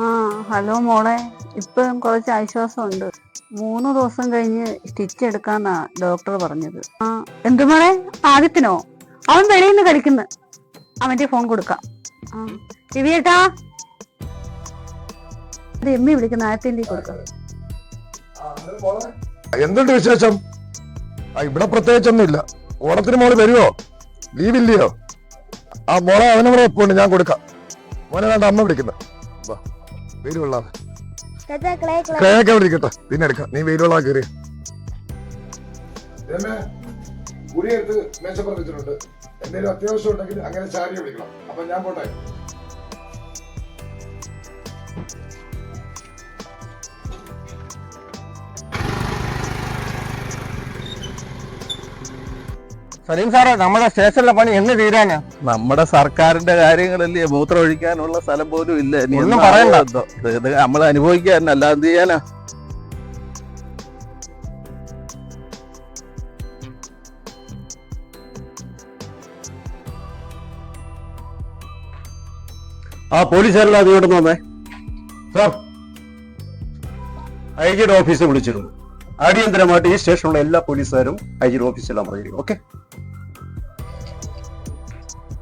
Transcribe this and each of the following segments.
ആ ഹലോ മോളെ. ഇപ്പം കുറച്ച് ആശ്വാസമുണ്ട്. മൂന്ന് ദിവസം കഴിഞ്ഞ് സ്റ്റിച്ച് എടുക്കാന്നാ ഡോക്ടർ പറഞ്ഞത്. ആ എന്തു മോളെ? ആദ്യത്തിനോ അവൻ വെളിയിൽ നിന്ന് കളിക്കുന്നു. അവന്റെ ഫോൺ കൊടുക്കാം. ആ ദിവ്യേട്ടാ? അത് എമ്മി വിളിക്കുന്ന ആദ്യത്തിന്റെ കൊടുക്കാം. എന്തുണ്ട് വിശേഷം? ആ ഇവിടെ ഇല്ല ഓണത്തിന് മോൾ വരുമോ ലീവില്ലയോ? ആ മോളെ അവനും കൂടെ ഒപ്പുണ്ട് ഞാൻ കൊടുക്കാം. മോനെ വേണ്ട അമ്മ വിളിക്കുന്ന. വാ വെയിൽ കൊള്ളാതെ. ക്രയൊക്കെ അവിടെ ഇരിക്കട്ടെ. പിന്നെ എടുക്കാം. നീ വെയിൽ കൊള്ളാൻ കയറി. എടുത്ത് മേശപ്പുറത്ത് വെച്ചിട്ടുണ്ട്. എന്തെങ്കിലും അത്യാവശ്യം ഉണ്ടെങ്കിൽ അങ്ങനെ ചാരി വിളിക്കണം. അപ്പൊ ഞാൻ പോട്ടെ. സലീം സാറേ നമ്മുടെ സ്റ്റേഷനിലെ പണി എന്ന് തീരാനാ? നമ്മുടെ സർക്കാരിന്റെ കാര്യങ്ങളല്ലേ മൂത്രം ഒഴിക്കാനുള്ള സ്ഥലം പോലും ഇല്ല. ഒന്നും പറയണ്ടോ. ഇത്? നമ്മൾ അനുഭവിക്കാൻ അല്ലാതെ എന്ത് ചെയ്യാനാ? ആ പോലീസുകാരെല്ലാം അതിനോട് വന്നേ? സാർ ഐ ജിയുടെ ഓഫീസിൽ വിളിച്ചിരുന്നു. അടിയന്തരമായിട്ട് ഈ സ്റ്റേഷനിലുള്ള എല്ലാ പോലീസുകാരും ഐ ജി ഓഫീസിൽ പറഞ്ഞിരിക്കും ഓക്കെ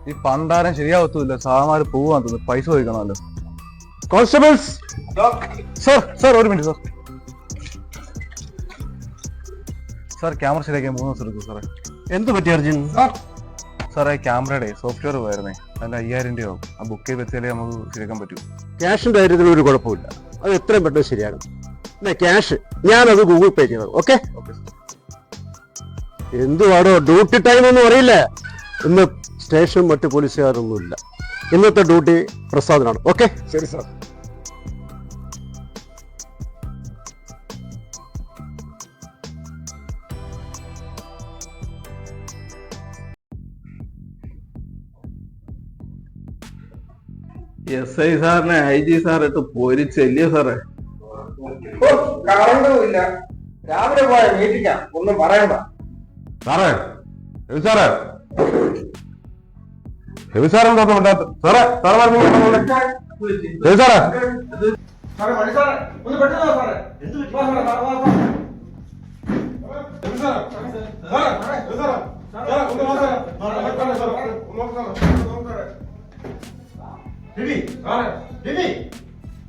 ഈ പണ്ടാരം ശരിയാവത്തില്ല. സാമാര് പോവാൻ തോന്നുന്നു. പൈസ ചോദിക്കണമല്ലോ. കോൺസ്റ്റബിൾസ് സർ സർ ഒരു മിനിറ്റ് സർ സാർ ക്യാമറ ശരിയാക്കാൻ മൂന്ന് ദിവസം എടുക്കും സാറേ എന്ത് പറ്റി അർജുൻ? സാറേ ക്യാമറയുടെ സോഫ്റ്റ്വെയർ പോയിരുന്നേ അല്ല അയ്യായിരം രൂപയാവും ആ ബുക്ക് ചെയ്ത് വെച്ചാലേ നമുക്ക് ശരിയാക്കാൻ പറ്റൂ. ക്യാഷിന്റെ കാര്യത്തിൽ ഒരു കുഴപ്പമില്ല അത് എത്രയും പെട്ടെന്ന് ശരിയാകും ക്യാഷ് ഞാനത് ഗൂഗിൾ പേ ചെയ്തത് ഓക്കെ എന്തുവാടോ? ഡ്യൂട്ടി ടൈം ഒന്നും അറിയില്ല. ഇന്ന് സ്റ്റേഷൻ മറ്റ് പോലീസുകാരൊന്നുമില്ല. ഇന്നത്തെ ഡ്യൂട്ടി പ്രസാദനാണ്. ഓക്കെ ശരി സാർ. എസ് ഐ സാറിനെ ഐ ജി സാർ ഇട്ട് പൊരിച്ചല്ലേ സാറേ? കറണ്ടുമില്ല രാവിലെ പോയ മീറ്റിംഗാ ഒന്നും പറയണ്ട. സാറേ രവി സാറേ. രവി സാറേ എന്താ വേണ്ടാത്ത സാറേ സാറേ പറഞ്ഞു രവി സാറേ.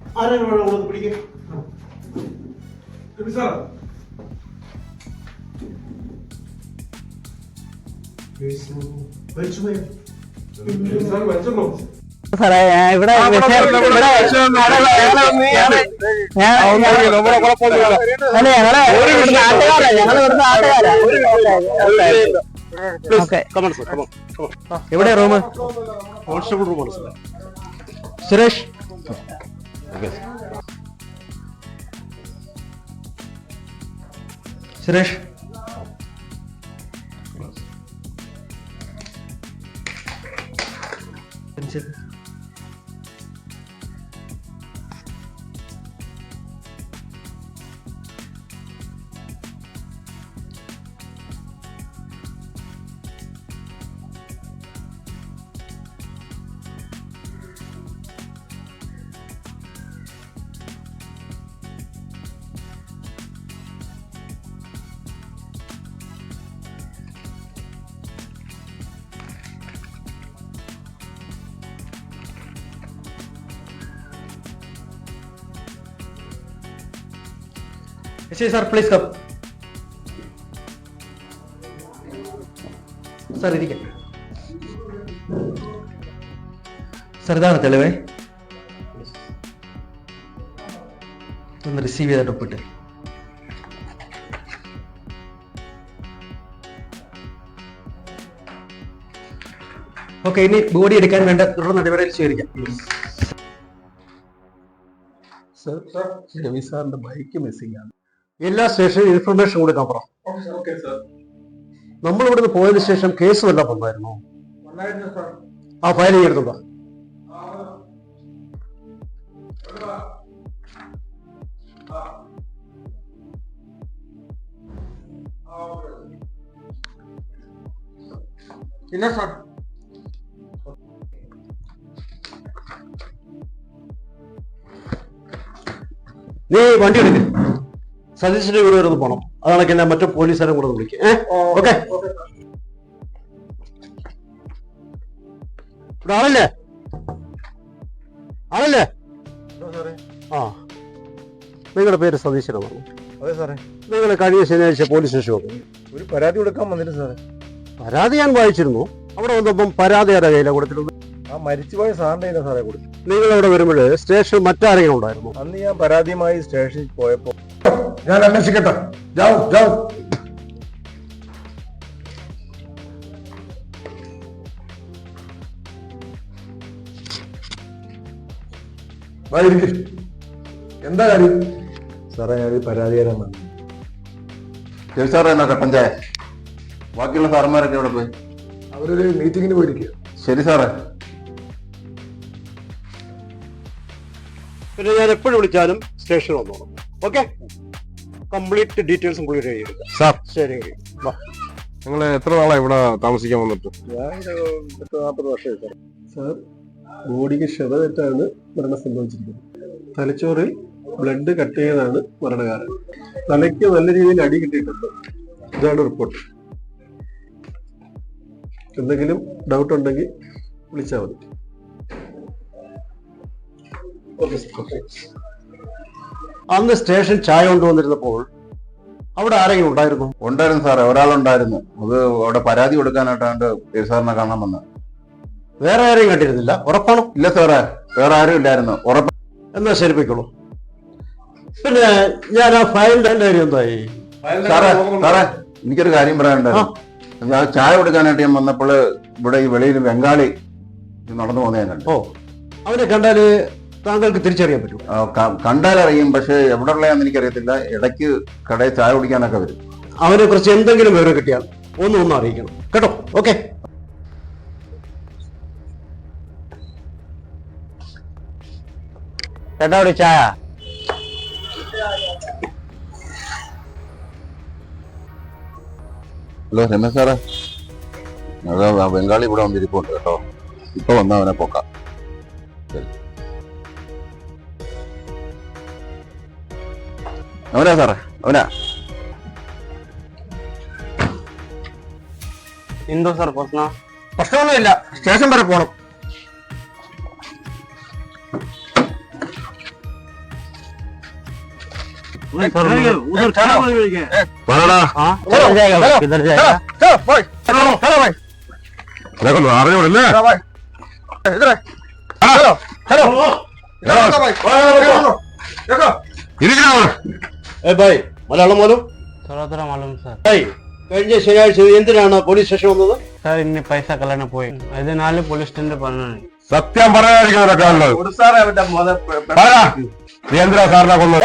ഞാൻ ഇവിടെ വിഷയം- ഇവിടെ ഞാൻ- അല്ല ഞങ്ങൾ ഇവിടുത്തെ നാട്ടുകാരാ ഞങ്ങൾ ഇവിടുത്തെ നാട്ടുകാരാ. ഓക്കെ എവിടെ റൂം കോൺസ്റ്റബിൾ റൂമാണ് sir Suresh Suresh sir please come sir ഇരിക്കാം. സാർ ഇതാണ് തെളിവേ. ഒന്ന് റിസീവ് ചെയ്തിട്ട് ഒപ്പിട്ട്. ഓക്കെ ഇനി ബോഡി എടുക്കാൻ വേണ്ട തുടർ നടപടികൾ സ്വീകരിക്കാം. സാർ രവി സാറിന്റെ ബൈക്ക് മിസ്സിംഗ് ആണ്. എല്ലാ സ്റ്റേഷനും ഇൻഫർമേഷൻ കൊടുക്കാൻ പറ. നമ്മൾ ഇവിടുന്ന് പോയതിനു ശേഷം കേസ് വല്ല വന്നായിരുന്നു? ആ ഫയൽ ചെയ്തെടുത്ത നീ വണ്ടി എടുക്കും. സതീശിന്റെ വീട് വരുന്നത് പോണം. അതാണൊക്കെ ഞാൻ മറ്റേ പോലീസുകാരും കൂടെ വിളിക്കും. ഏഹ് ഓക്കെ. ഇവിടെ ആളല്ലേ? ആളല്ലേ? ആ. നിങ്ങളുടെ പേര് സതീശനാണ് അതെ സാറേ. നിങ്ങൾ കഴിഞ്ഞ ശനിയാഴ്ച പോലീസ് സ്റ്റേഷൻ വന്നു. ഒരു പരാതി കൊടുക്കാൻ വന്നില്ല സാറേ. പരാതി ഞാൻ വായിച്ചിരുന്നു. അവിടെ വന്നപ്പം പരാതി ആരാ കയ്യിലാണ് കൊടുത്തിരുന്നത് ആ മരിച്ചുപോയ സാറിന്റെ കയ്യിലാ സാറേ കൊടുത്തു നിങ്ങൾ അവിടെ വരുമ്പോൾ സ്റ്റേഷൻ മറ്റാരെങ്കിലും ഉണ്ടായിരുന്നു? അന്ന് ഞാൻ പരാതിയുമായി സ്റ്റേഷനിൽ പോയപ്പോ ഞാൻ അന്വേഷിക്കട്ടെ. ജാവു ജാവു. എന്താ കാര്യം? സാറേ ഞാൻ പരാതി തരാൻ വന്നു. ശരി സാറേ എന്നാ കട്ടഞ്ചായ ബാക്കിയുള്ള സാറന്മാരൊക്കെ എവിടെ പോയി? അവരൊരു മീറ്റിങ്ങിന് പോയിരിക്കുക ശരി സാറേ. പിന്നെ ഞാൻ എപ്പോഴും വിളിച്ചാലും സ്റ്റേഷനിൽ വന്നോളാം. ഓക്കെ? കംപ്ലീറ്റ് ഡീറ്റെയിൽസ് കംപ്ലീറ്റ് എഴുതിയെടുക്കാം സാർ. ശരി. നിങ്ങൾ എത്ര നാളാണ് ഇവിടെ താമസിക്കാൻ വന്നിട്ട്? ഞാൻ പത്ത് നാൽപ്പത് വർഷമായി സാർ. സാർ ബോഡിക്ക് ക്ഷതമേറ്റാണ് മരണം സംഭവിച്ചിരിക്കുന്നത്. തലച്ചോറിൽ ബ്ലഡ് കട്ട് ചെയ്താണ് മരണകാരണം. തലയ്ക്ക് നല്ല രീതിയിൽ അടി കിട്ടിയിട്ടുണ്ട്. ഇതാണ് റിപ്പോർട്ട്. എന്തെങ്കിലും ഡൗട്ട് ഉണ്ടെങ്കിൽ വിളിച്ചാൽ മതി. ഓക്കെ സാർ അന്ന് സ്റ്റേഷൻ ചായ കൊണ്ടുവന്നിരുന്നപ്പോൾ അവിടെ ആരെങ്കിലും ഉണ്ടായിരുന്നു? ഉണ്ടായിരുന്നു സാറേ ഒരാളുണ്ടായിരുന്നു. അത് അവിടെ പരാതി കൊടുക്കാനായിട്ടാണ്ട് സാറിനെ കാണാൻ വന്നത് വേറെ ആരെയും കണ്ടിരുന്നില്ല? ഉറപ്പാണോ? ഇല്ല സാറേ വേറെ ആരും ഇല്ലായിരുന്നു. ഉറപ്പ് എന്നാ ശരിപ്പിക്കുള്ളൂ പിന്നെ ഞാൻ ആ ഫയലിന്റെ കാര്യം എന്തായി? സാറേ സാറേ. എനിക്കൊരു കാര്യം പറയാനുണ്ടായിരുന്നു. ഞാൻ ചായ കൊടുക്കാനായിട്ട് ഞാൻ വന്നപ്പോൾ ഇവിടെ ഈ വെളിയിൽ ബംഗാളി നടന്നു പോകുന്നത് ഞാൻ കണ്ടു. ഓ അവനെ കണ്ടാൽ താങ്കൾക്ക് തിരിച്ചറിയാൻ പറ്റും കണ്ടാൽ അറിയും കണ്ടാലറിയും പക്ഷെ എവിടെ ഉള്ളതാന്ന് എനിക്കറിയത്തില്ല. ഇടയ്ക്ക് കടയിൽ ചായ കുടിക്കാനൊക്കെ വരും. അവനെ കുറിച്ച് എന്തെങ്കിലും വിവരം കിട്ടിയാൽ ഒന്നും ഒന്നും അറിയിക്കണം. കേട്ടോ? ഓക്കെ. ചേട്ടാ ഒരു ചായ? ഹലോ രമേശ് സാറേ. ബംഗാളി ഇവിടെ വന്നിരിപ്പുണ്ട് കേട്ടോ. ഇപ്പൊ വന്ന അവനെ പോക്കാം. ശരി. അവനാ സാറേ അവനാ. എന്തോ സാർ പ്രശ്നം? പ്രശ്നമൊന്നുമില്ല സ്റ്റേഷൻ വരെ പോണം. അറിഞ്ഞോടല്ലേ ഇരിക്കണോ ഏ ഭായ് മലയാളം പോലും സൊറാത്തറ മലം സാർ. ഭായ് കഴിഞ്ഞ ശനിയാഴ്ച എന്തിനാണ് പോലീസ് സ്റ്റേഷൻ വന്നത്? സാർ ഇന്ന് പൈസ കളയാൻ പോയി. അതിനാല് പോലീസ് സ്റ്റേഷനിൽ പറഞ്ഞാണ് സത്യം പറയാതിരിക്കും സാറേ അവന്റെ സാറിനെ കൊന്നു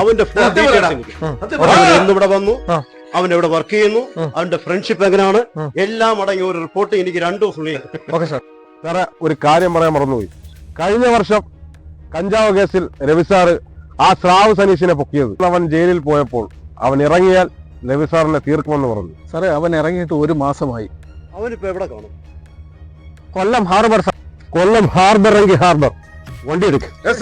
അവന്റെ ഇവിടെ വന്നു. അവൻ എവിടെ വർക്ക് ചെയ്യുന്നു. അവന്റെ ഫ്രണ്ട്ഷിപ്പ് എങ്ങനെയാണ്? എല്ലാം അടങ്ങിയ ഒരു റിപ്പോർട്ട് എനിക്ക് രണ്ടു ദിവസം സാറേ ഒരു കാര്യം പറയാൻ മറന്നുപോയി. കഴിഞ്ഞ വർഷം കഞ്ചാവ് കേസിൽ രവിസാറ് ആ സ്രാവ് സനീഷിനെ പൊക്കിയത്. അവൻ ജയിലിൽ പോയപ്പോൾ അവൻ ഇറങ്ങിയാൽ രവിസാറിനെ തീർക്കുമെന്ന് പറഞ്ഞു. സാറേ അവൻ ഇറങ്ങിയിട്ട് ഒരു മാസമായി. അവനിപ്പോ എവിടെ കാണും? കൊല്ലം ഹാർബർ കൊല്ലം ഹാർബർ എങ്കിൽ ഹാർബർ. വണ്ടി എടുക്ക്.